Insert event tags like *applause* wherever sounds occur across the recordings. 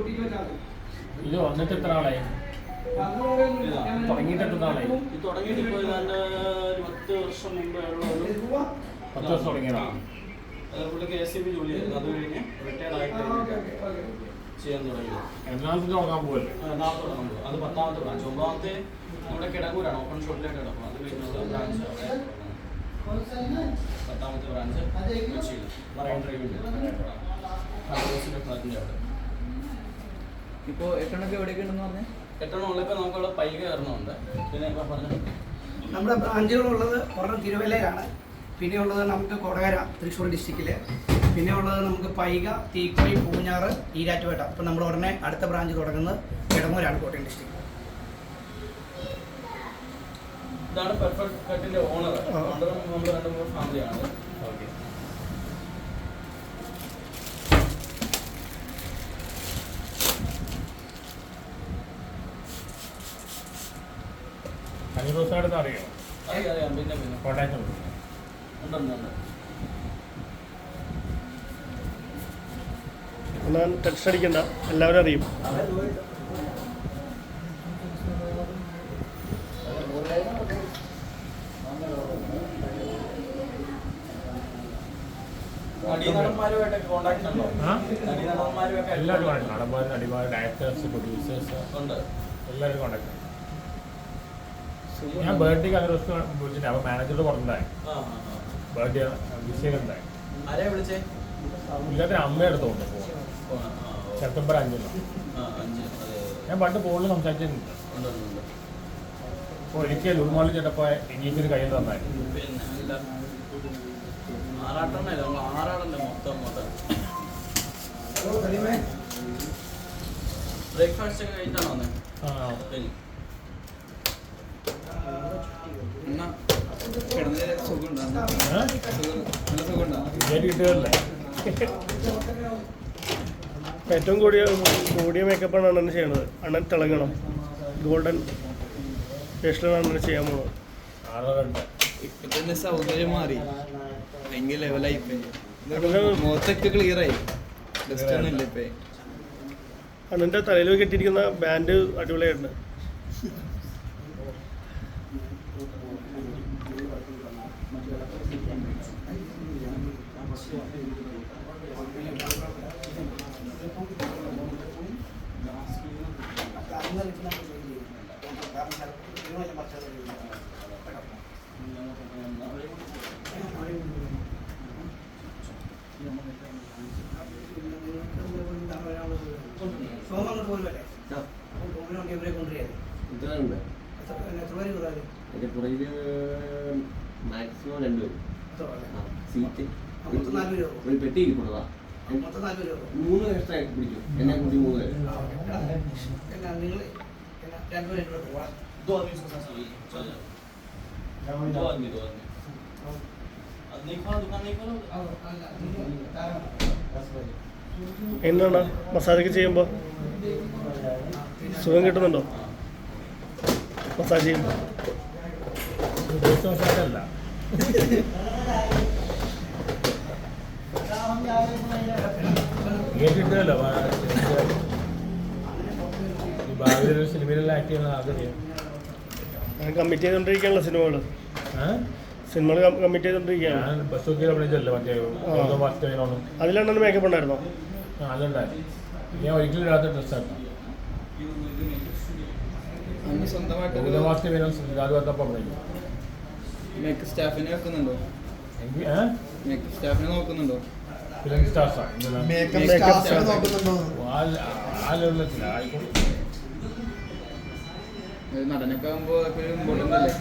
ഇത് വന്നിട്ട് എത്ര ആളായി? തുടങ്ങിയിട്ട് എത്ര ആളായി? പത്ത് വർഷം മുമ്പേ ഉള്ള ഒരു പത്ത് വർഷം തുടങ്ങിയതാണ് അത് പുള്ളിക്ക് എ സി ബി ജോലിയായിരുന്നു അത് കഴിഞ്ഞ് റിട്ടയർഡ് ആയിട്ട് ചെയ്യാൻ തുടങ്ങി. എറണാകുളത്ത് തുടങ്ങാൻ പോകല്ലേ എറണാകുളത്ത് തുടങ്ങുമ്പോൾ അത് പത്താമത്തെ ബ്രാഞ്ച് ഒമ്പതാമത്തെ നമ്മുടെ കിടങ്ങൂരാണ് ഓപ്പൺ ഷോപ്പിലേക്ക് കിടക്കും. അത് കഴിഞ്ഞുള്ള ബ്രാഞ്ച് പത്താമത്തെ ബ്രാഞ്ച് കൊച്ചിയിൽ മറൈൻ ഡ്രൈവിന്റെ ഫ്ലാറ്റിന്റെ അവിടെ. ഇപ്പോ എട്ടെണ്ണൊക്കെ എവിടെയൊക്കെ ഉണ്ടെന്ന് പറഞ്ഞേ? എട്ടെണ്ണം ഉള്ള ഇപ്പോൾ നമുക്കവിടെ പൈക കയറണമുണ്ട് പിന്നെ ഇപ്പം പറഞ്ഞു. നമ്മുടെ ബ്രാഞ്ചുകളുള്ളത് ഒരെണ്ണം തിരുവല്ലയിലാണ്. പിന്നെ ഉള്ളത് നമുക്ക് കൊടകര തൃശ്ശൂർ ഡിസ്ട്രിക്റ്റിൽ പിന്നെ ഉള്ളത് നമുക്ക് പൈക തീക്കോയി പൂഞ്ഞാറ് ഈരാറ്റുപേട്ട. അപ്പോൾ നമ്മൾ ഉടനെ അടുത്ത ബ്രാഞ്ച് തുടങ്ങുന്നത് ഇടമൂരാണ് കോട്ടയം ഡിസ്ട്രിക്ട് ഇതാണ് പെർഫെക്റ്റ് കട്ടിന്റെ ഓണർ ആ. ഓണറും നമ്മൾ രണ്ട് മൂന്ന് ഫാമിലിയാണ് ഹണിറോസായിട്ട് അറിയോ അറിയാം. പിന്നെ പിന്നെ. കോട്ടയത്ത് എന്നാൽ ടെക്സ്റ്റ് അടിക്കണ്ട. എല്ലാവരും അറിയും. എല്ലാവരും നടന്മാർ നടിമാർ ഡയറക്ടേഴ്സ് പ്രൊഡ്യൂസേഴ്സ് ഉണ്ട്. എല്ലാവരും കോണ്ടാക്ട് ഞാൻ ബർത്ത്ഡേക്ക് അങ്ങനെ ദിവസം വിളിച്ചിട്ട് അപ്പൊ മാനേജർ പറഞ്ഞിട്ടുണ്ടായി. ബർത്ത്ഡേ വിഷയം ഉണ്ടായി ആരെയാ വിളിച്ചേ? പുള്ളിയുടെ അമ്മയുടെ അടുത്ത് കൊണ്ട് പോകും ഓ, ആ, ഓ. സെപ്റ്റംബർ അഞ്ചിന്. ഞാൻ പണ്ട് ഫോണിൽ സംസാരിച്ചിട്ടുണ്ട്. എനിക്ക് അപ്പോൾ ഒരിക്കൽ ലുറുമാളി ചേട്ടപ്പോൾ ഇനീച്ചിന് കയ്യിൽ തന്നായി. ബ്രേക്ക്ഫാസ്റ്റ് ഒക്കെ കഴിഞ്ഞിട്ടാണോ ആ ഏറ്റവും കൂടിയ കൂടിയ മേക്കപ്പാണ് അണ്ണൻ ചെയ്യണത്. അണ്ണൻ തിളങ്ങണം. ഗോൾഡൻ ഫേഷ്യലാണ് അണ്ണൻ ചെയ്യാൻ പോകുന്നത് അണ്ണന്റെ ഇപ്പൊ തന്നെ മാറി. ഭയങ്കര ലെവലായി ഇപ്പൊ. അണ്ണന്റെ മുഖത്തൊക്കെ ക്ലിയർ ആയി. ഇപ്പൊ. അണ്ണന്റെ തലയിൽ കെട്ടിയിരിക്കുന്ന ബാൻഡ് അടിപൊളിയായിട്ടുണ്ട്. സോമം അങ്ങോട്ട് പോരുമല്ലേ അപ്പോൾ ടോമിന് വേണ്ടി ഇവരെ കൊണ്ടുവരികയല്ലേ ഇത്രയുണ്ട് എത്ര പേര്? കൂടാതെ അതിന്റെ പുറകിൽ മാക്സിമം രണ്ടുപേരും സീറ്റ് ഒരു പെട്ടി ഇരിപ്പുള്ളതാ മൂന്ന് എക്സ്ട്രാ പിടിക്കും. എന്നെ കൂടി മൂന്ന് എങ്ങനെയാണ് മസാജൊക്കെ ചെയ്യുമ്പോൾ സുഖം കിട്ടുന്നുണ്ടോ? മസാജ് ചെയ്യുമ്പോൾ ഭാവിയിൽ ഒരു സിനിമയിലെല്ലാം ആക്ട് ചെയ്യുന്ന ആഗ്രഹം. കമ്മിറ്റ് ചെയ്തുകൊണ്ടിരിക്കുകയാണല്ലോ സിനിമകൾ സിനിമകൾ കമ്മിറ്റ് ചെയ്തുകൊണ്ടിരിക്കുകയാണ് ഞാൻ ബസ് ഒക്കെ അഭിനയിച്ചല്ലോ മറ്റേ അതിലെണ്ണന് മേക്കപ്പ് ഉണ്ടായിരുന്നോ? ആ അതുണ്ടായി ഞാൻ ഒരിക്കലും ഇടാത്ത ഡ്രസ്സായിരുന്നു സ്റ്റാഫിനെ വെക്കുന്നുണ്ടോ? എനിക്ക് ഏഹ് സ്റ്റാഫിനെ നോക്കുന്നുണ്ടോ? ഫിലിം സ്റ്റാർസാണ് ആ ലെവലിലെത്തില്ല ആയിക്കോട്ടെ നടനൊക്കെ ആകുമ്പോൾ എപ്പോഴും ഒരു ഇമ്പോർട്ടന്റ് അല്ലേ?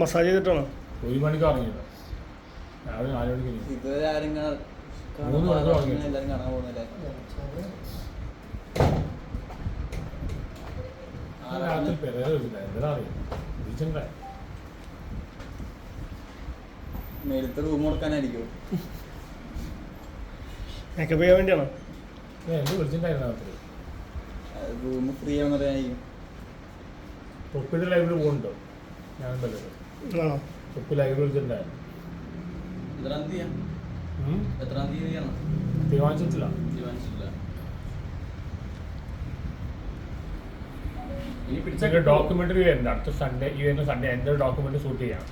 മസാജ് ചെയ്തിട്ടാണോ? ഒരു മണിക്ക് ഉറങ്ങിയത് രാവിലെ നാല് മണിക്ക്. ഇതുവരെ ആരും മൂന്ന്. എല്ലാരും കാണാൻ പോകുന്നില്ല? രാത്രി എന്തിനാ അറിയാം? റൂം കൊടുക്കാനായിരിക്കും മേക്കപ്പ് ചെയ്യാൻ വേണ്ടിയാണോ? ഏ, എന്ത് വിളിച്ചിട്ടുണ്ടായിരുന്നു രാത്രി? റൂം ഫ്രീ ആണെന്ന് പറയാനായിരിക്കും തൊപ്പിയുടെ ലൈവിൽ പോകുന്നുണ്ടോ ഞാൻ പലരും തൊപ്പി ലൈവിൽ വിളിച്ചിട്ടുണ്ടായിരുന്നു എത്രാം തീയതിയാ ഉം? എത്രാം തീയതിയാണ് തീരുമാനിച്ചിട്ടില്ല തീരുമാനിച്ചിട്ടില്ല ഇനി ഇതൊക്കെ പിടിച്ച ഡോക്യുമെന്ററി വരുന്നുണ്ട്. അടുത്ത സൺഡേ ഈ വരുന്ന സൺഡേ എന്റെ ഡോക്യുമെന്റ് ഷൂട്ട് ചെയ്യാം.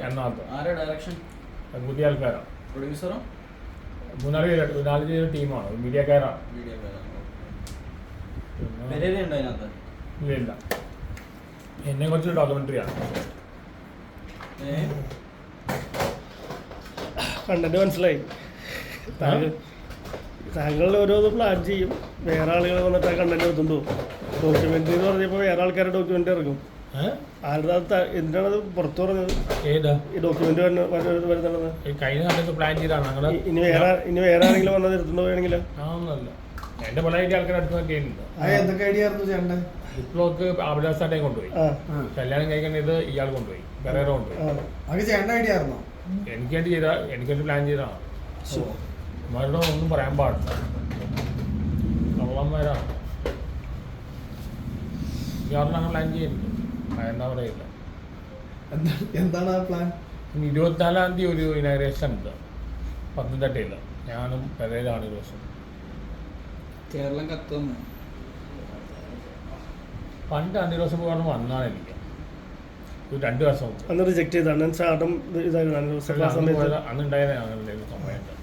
എറണാകുളത്ത് ആരാ ഡയറക്ഷൻ പുതിയ ആൾക്കാരാ. പ്രൊഡ്യൂസറോ മൂന്നാൽ പേര് നാല് പേര് ടീമാണ് മീഡിയക്കാരാണ് മീഡിയക്കാരാണ് പിന്നെ പെരേര ഉണ്ടോ അതിനകത്ത് ഇല്ല ഇല്ല. എന്നെ കുറിച്ചൊരു ഡോക്യുമെന്ററിയാണ് ആണ്. കണ്ടന്റ് മനസ്സിലായി. താങ്കൾ ഓരോ ഓരോന്ന് പ്ലാൻ ചെയ്യും. വേറെ ആളുകൾ വന്നിട്ട് ആ കണ്ടന്റ് എത്തുന്നു ഡോക്യുമെന്ററി എന്ന് പറഞ്ഞപ്പോൾ വേറെ ആൾക്കാരുടെ ഡോക്യുമെന്ററി ഇറങ്ങും. ആരുടെ അത് ത- എന്തിനാണത് പുറത്തു പറഞ്ഞത്? ഏതാ? ഈ ഡോക്യുമെന്റ് വരുന്നത് ഈ കഴിഞ്ഞ സമയത്ത് പ്ലാൻ ചെയ്താണ് ഇനി വേറെ ഇനി വേറെ ആരെങ്കിലും വന്നത് എടുത്തുകൊണ്ട് പോയാണെങ്കിൽ ആവുന്നല്ല എന്റെ പല ഐഡിയ ആൾക്കാർ അടുത്ത് നോക്കിയിട്ടുണ്ട് എന്തൊക്കെ ഐഡിയ ആയിരുന്നു ചേട്ടന്റെ വിപ്ലോക്ക് അഭിലാസാട്ടെ കൊണ്ടുപോയി. കല്യാണം കഴിക്കേണ്ടത് ഇയാൾ കൊണ്ടുപോയി. വേറെ കൊണ്ടുപോയി. ആ. അത് ചേട്ടന്റെ ഐഡിയ ആയിരുന്നോ? എനിക്ക് വേണ്ടി ചെയ്ത എനിക്ക് വേണ്ടി പ്ലാൻ ചെയ്തതാണ് മരണം ഒന്നും പറയാൻ പാടില്ല. കള്ളന്മാരാണ്. ഇയാളുടെ ഞങ്ങൾ പ്ലാൻ ചെയ്യുന്നുണ്ട് എന്താ പറയില്ല എന്താണ് എന്താണ് ആ പ്ലാൻ ഇരുപത്തിനാലാം തീയതി ഒരു ഇനാഗ്രേഷൻ ഉണ്ട്. പത്തനംതിട്ടയിൽ ഞാനും പെരയിലാണ് ഈ ദിവസം. കേരളം കത്തുന്നു പണ്ട് അഞ്ച് ദിവസം പറഞ്ഞ് വന്നാണ് എനിക്ക് ഒരു രണ്ട് വർഷം മുമ്പ്. അന്ന് റിജക്ട് ചെയ്ത അണ്ണൻ സ്റ്റാർട്ടും ഇതായിരുന്നു അന്ന് ദിവസം ആ അന്ന് സമയത്ത്. പോയത് അന്ന് ഉണ്ടായത് ഞങ്ങളുടെ ഒരു സമയത്ത്.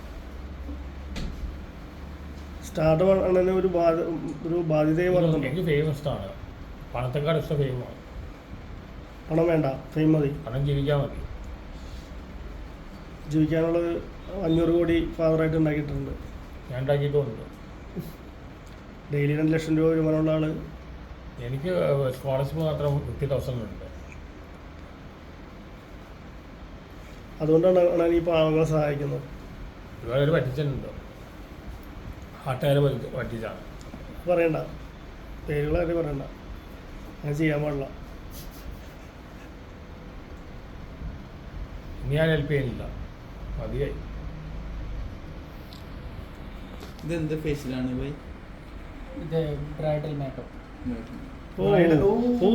സ്റ്റാർട്ടും അണ്ണന് ഒരു ബാധ ഒരു ബാധ്യതയെ എനിക്ക് ഫെയിം ഇഷ്ടമാണ് പണത്തെക്കാൾ ഇഷ്ടം ഫെയിമാണ് പണം വേണ്ട ഫെയിം മതി. പണം ജീവിക്കാൻ മതി. ജീവിക്കാനുള്ളത് അഞ്ഞൂറ് കോടി ഫാദറായിട്ട് ഉണ്ടാക്കിയിട്ടുണ്ട്. ഞാൻ ഉണ്ടാക്കിയിട്ടുമുണ്ട് ഡെയിലി രണ്ട് ലക്ഷം രൂപ വരുമാനമുള്ള ആൾ എനിക്ക് സ്കോളർഷിപ്പ് മാത്രം ഫിഫ്റ്റി തൗസൻഡ് ഉണ്ട്. അതുകൊണ്ടാണ് അണ്ണൻ ഈ പാവങ്ങളെ സഹായിക്കുന്നത്. ഒരുപാട് പേര് പറ്റിച്ചിട്ടുണ്ട്. ആട്ടുകാരെ പറ്റിച്ചാണ്. പറയണ്ട. പേരുകളാരും പറയണ്ട. അങ്ങനെ ചെയ്യാൻ പാടില്ല. ഇനി ഞാൻ ഹെൽപ്പ് ചെയ്യുന്നില്ല. മതിയായി. ഇത് എന്ത് ഫേസിലാണ് പോയി ഇത് ബ്രൈഡൽ മേക്കപ്പ്. ഓ. Bridal- ഓ.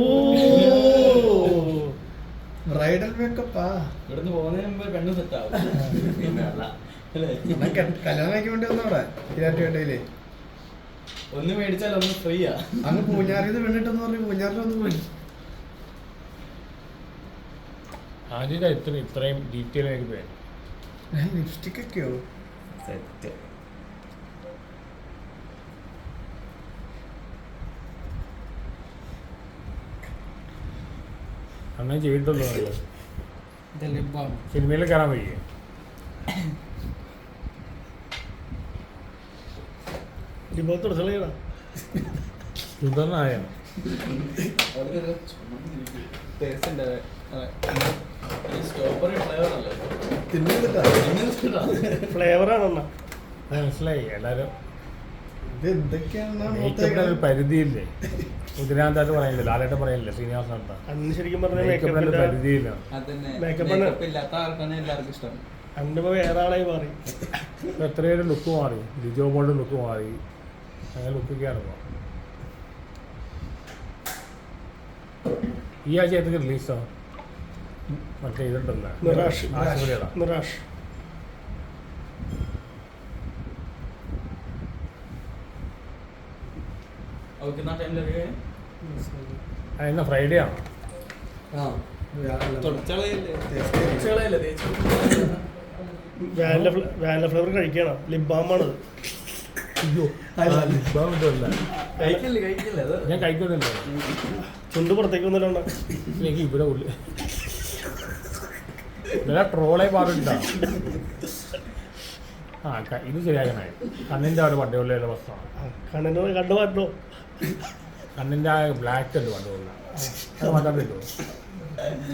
ബ്രൈഡൽ മേക്കപ്പാ. ഇവിടുന്ന് പോകുന്നതിന് മുമ്പ് പെണ്ണ് സെറ്റ് ആവും കല്യാണം കഴിക്കാൻ വേണ്ടി വന്നവിടെ ഒന്ന് മേടിച്ചാൽ ഒന്ന് ഫ്രീയാ. അങ്ങ് പൂഞ്ഞാറിന്ന് പെണ്ണിട്ടെന്ന് പറഞ്ഞു പൂഞ്ഞാറിൽ ഒന്ന് പോയി. ആദ്യത്തെ ഇത്ര ഇത്രയും ഡീറ്റെയിൽ ആയിട്ട് വേണം ലിപ്സ്റ്റിക് ഒക്കെയോ? സെറ്റ്. അങ്ങനെ ചെയ്തിട്ടുള്ളൂ സിനിമയിൽ കയറാൻ വയ്യേ. ഇപ്പോൾ തുടച്ചളയടാ സുന്ദരനായാണ് ടേസ്റ്റ് ഉണ്ട്. സ്ട്രോബെറി ഫ്ലേവർ അല്ലേ? തിന്നിട്ടാ ഫ്ലേവറാണ് അണ്ണ മനസ്സിലായി. എല്ലാരും ഇത് എന്തൊക്കെയാണ് പരിധിയില്ലേ? *laughs* ഉദിനാന്തായിട്ട് പറയുന്നില്ല ലാലേട്ടൻ പറയുന്നില്ല ശ്രീനിവാസൻ അന്ന് ശരിക്കും പറഞ്ഞ മേക്കപ്പിന് മേക്കപ്പിന്റെ പരിധിയില്ല. മേക്കപ്പ് ഇല്ലാത്ത ആൾക്കാണ് എല്ലാവർക്കും ഇഷ്ടം. അന്നിപ്പോ വേറെ ആളായി മാറി. ഇപ്പൊ എത്ര ലുക്ക് മാറി. ലിജോ ബോൾഡ് ലുക്ക് മാറി. അങ്ങനെ ലുക്കൊക്കെയാണ് ഇപ്പോൾ ഈ ആഴ്ച ഏതൊക്കെ റിലീസാ മറ്റേ ഇതുണ്ടല്ലോ. നിരാഷ് നിരാഷ് നിറാഷ്. ടൈമിലൊക്കെ ഇന്ന് ഫ്രൈഡേ ആണ്. വാനില ഫ്ലേവർ കഴിക്കണം. ലിപ് ബാമാണത് അയ്യോ. ഞാൻ കഴിക്കുന്നില്ല ചുണ്ട് പുറത്തേക്ക് ഒന്നുമില്ല എനിക്ക് ഇവിടെ ഉള്ളു ഇവിടെ ട്രോളായി ആ ഇത് ശരിയാക്കണേ. കണ്ണിന്റെ അവിടെ പണ്ടുള്ള പ്രശ്നമാണ് കണ്ണിന്റെ കണ്ടു മാറ്റണോ കണ്ണിന്റെ ആ ബ്ലാക്ക് ഉണ്ട് പണ്ടുള്ള അത് മാറ്റാൻ പറ്റുമോ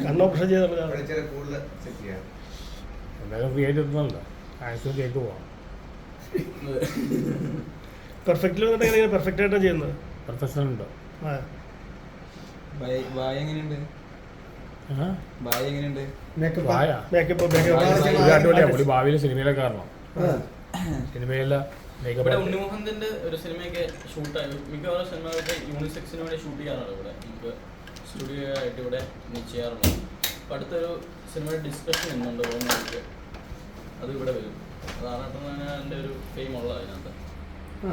കണ്ണ് ഓപ്പറേഷൻ ചെയ്തത് എന്തായാലും ഫ്രീ ആയിട്ട് എത്തുന്നല്ലോ മാക്സിമം കേക്ക് പോവാം. പെർഫെക്റ്റിൽ വന്നിട്ട് എങ്ങനെയാണ് പെർഫെക്റ്റ് ആയിട്ടാണ് ചെയ്യുന്നത്? പ്രൊഫഷണൽ ഉണ്ട്? എങ്ങനെയുണ്ട്? എങ്ങനെയുണ്ട്? വായ? സിനിമയിലൊക്കെ കാരണം സിനിമയിലെ ഇവിടെ ഉണ്ണിമോഹന്റെ ഒരു സിനിമയൊക്കെ ഷൂട്ട് മിക്കവാറും സിനിമകളൊക്കെ യൂണിസെക്സിന് വേണ്ടി ഷൂട്ട് ചെയ്യാറുണ്ട് ഇവിടെ. നമുക്ക് സ്റ്റുഡിയോ ആയിട്ട് ഇവിടെ ചെയ്യാറുണ്ട്. അപ്പം അടുത്തൊരു സിനിമയുടെ ഡിസ്കഷൻ എന്നുണ്ട് നമുക്ക്? അത് ഇവിടെ വരും. അതാണ് എന്റെ ഒരു ഫെയിം ഉള്ളത് അതിനകത്ത്. ആ.